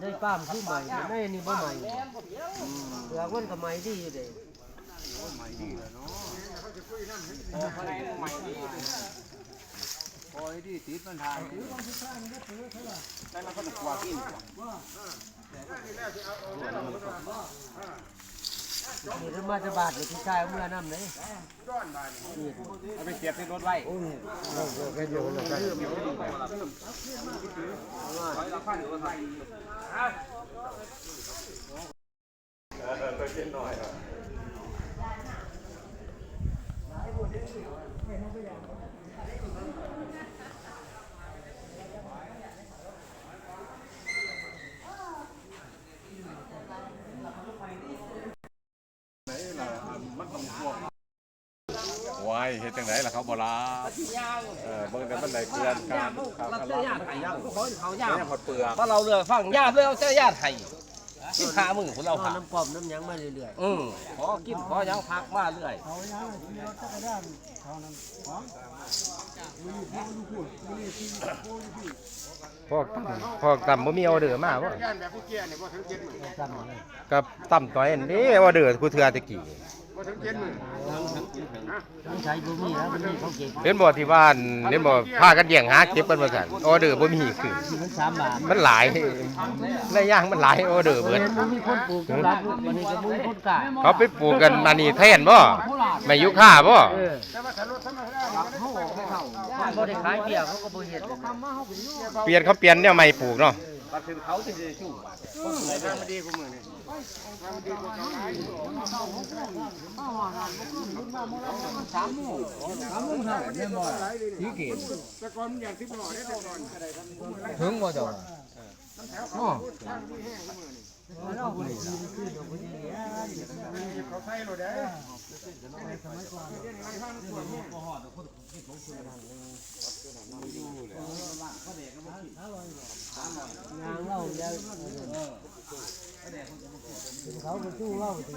ได้ป้ามคือใหม่ได้นี่บ่ใหม่เปลือกมันก็ใหม่ดีอยู่เด้โอ้ยดีติดมันทานนั่นมันก็ต้องกว่ากิน นี่ถ้ามาจะบาดเลยพี่ชายเอามื่อน้ำเลยเอาไปเสียบในรถไว้ วายเฮ็ดจังไดล่ะเขาบ่ลาเออเบิ่งแต่มันได้เกลือนการข้าวเรากันเสื้ลาอยาไทยยังเขาเขายาเนี่ยหมดเปลือกเพราะเราเรือฟังยาเลยเอาเสื้อยาไทยกินขามือของเราเอาค่ะน้ำปอมน้ำหยังมาเรื่อยอืมขอกินขอยังพักมาเรื่อยพวกต่ำพวกต่ำบ่มีออเดอร์มาบ่ย่านแบบผู้เกี้ยเนี่ยบ่ถึงเจ็ดหมื่นๆจำเลยกับต่ำต่อยอันนี้ออเดอร์กูเทื่อตะกี้บ่ ถึงเจ็ดหมื่นต้องใช้บุมีแล้วมันมีเขาเก่งเห็นบ่ที่บ้านเห็นบ่พากันแย่งหาเก็บกันว่าซั่นออเดอร์บ่มีคือมันสามบาทมันหลายในย่างมันหลายออเดอร์เบิดเห็นมันมีคนปลูกสำหรับมันนี่ก็มีคนกล้าเขาไปปลูกกันอันนี้แทนบ่ไม่ยุค่าบ่เออแต่ว่าถ้ารถธรรมดาเขาออกไม่เข้าเขาได้ขายเบียเขาก็บ่เฮ็ดเปลี่ยนเขาเปลี่ยนแนวใหม่ปลูกเนาะ มาถึงเขาจะจะชู้ทางมันดีกว่ามือนี่ทางมันดีกว่าเขาหลายสีเกตแต่ก่อนมันอย่างที่บ่ได้แต่ก่อนถึงบ่เจ้าเขาใส่รถได้ เล่ายางเขาไปสู้เล่าตี